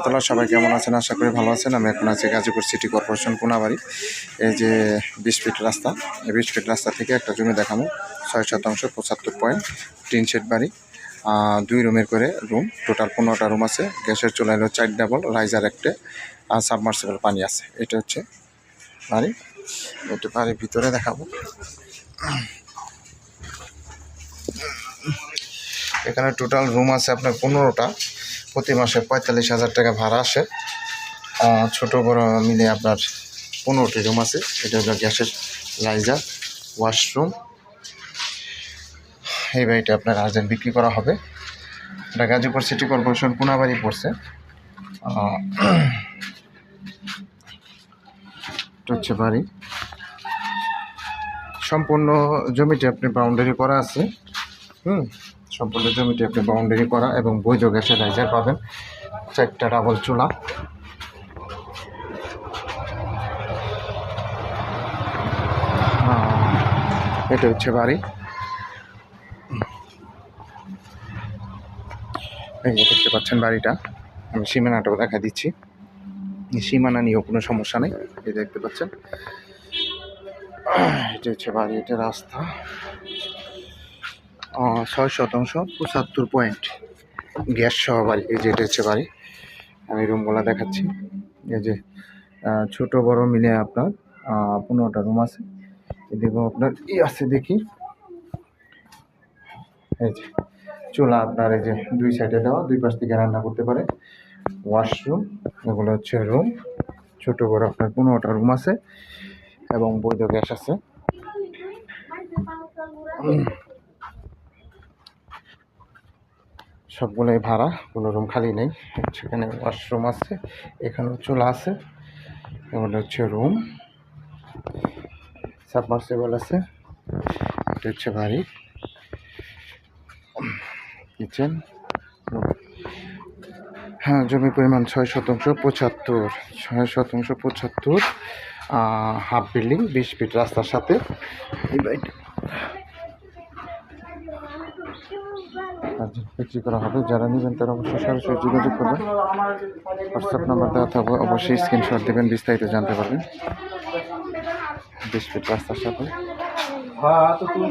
রহমতুল্লাহ সবাই কেমন আছেন? আশা করি ভালো আছেন। আমি এখন আছি গাজীপুর সিটি কর্পোরেশন কোনাবাড়ি। এই যে বিশ ফিট রাস্তা, এই বিশ ফিট রাস্তা থেকে একটা জমি দেখাবো। ছয় শতাংশ, পঁচাত্তর পয়েন্ট, টিন শেড বাড়ি। দুই রুমের করে রুম। টোটাল পনেরোটা রুম আছে। গ্যাসের চুলা হলো চার ডাবল, রাইজার একটা, আর সাবমার্সিবল পানি আছে। এটা হচ্ছে বাড়ি। এটা বাড়ির ভিতরে দেখাবো। এখানে টোটাল রুম আছে আপনার পনেরোটা। প্রতি মাসে পঁয়তাল্লিশ হাজার টাকা ভাড়া আসে। ছোট বড় মিলে আপনার পনেরোটি রুম আছে। এটা হলো গ্যাসের লাইজার ওয়াশরুম এই বাড়িটা আপনার আর্জেন্ট বিক্রি করা হবে। এটা গাজীপুর সিটি কর্পোরেশন কোনাবাড়ি পড়ছে। হচ্ছে বাড়ি। সম্পূর্ণ জমিটি আপনি বাউন্ডারি করা আছে। হুম। সম্পূর্ণ জমিটি আপনি বাউন্ডারি করা এবং বৈধ গ্যাসের রাইজার পাবেন। চারটা ডাবল চুলা। এটা হচ্ছে বাড়ি। এই যে দেখতে পাচ্ছেন বাড়িটা। আমি সীমানাটাও দেখা দিচ্ছি। সীমানা নিয়েও কোনো সমস্যা নেই। এই দেখতে পাচ্ছেন। এটা হচ্ছে বাড়ি, এটা রাস্তা। ছয় শতাংশ, পঁচাত্তর পয়েন্ট গ্যাস সহ বাড়ি এই যে এটা হচ্ছে বাড়ি আমি রুমগুলো দেখাচ্ছি। এই যে ছোট, বড় মিলে আপনার পনেরোটা রুম আছে। এদিকেও আপনার ই আছে দেখি। এই যে, চুলা আপনার এই যে দুই সাইডে দেওয়া, দুই পাশ থেকে রান্না করতে পারে। ওয়াশরুম এগুলো হচ্ছে রুম ছোট, বড় আপনার পনেরোটা রুম আছে। এবং বৈধ গ্যাস আছে। সবগুলোই ভাড়া, কোনো রুম খালি নেই। সেখানে ওয়াশরুম আছে, এখানেও চুলা আছে, এগুলো হচ্ছে রুম সাবমার্সিবল আছে, এটা হচ্ছে বাড়ি। কিচেন হ্যাঁ জমি পরিমাণ ছয় শতাংশ, পঁচাত্তর, ছয় শতাংশ, পঁচাত্তর হাফ বিল্ডিং বিশ ফিট রাস্তার সাথে। বিক্রি করা হবে যারা নেবেন তারা অবশ্যই সরাসরি যোগাযোগ করবেন। হোয়াটসঅ্যাপ নাম্বার দেওয়া থাকবে অবশ্যই স্ক্রিনশট দেবেন বিস্তারিত জানতে পারবেন। বিশ ফিট রাস্তার সাথে। হ্যাঁ তো তুমি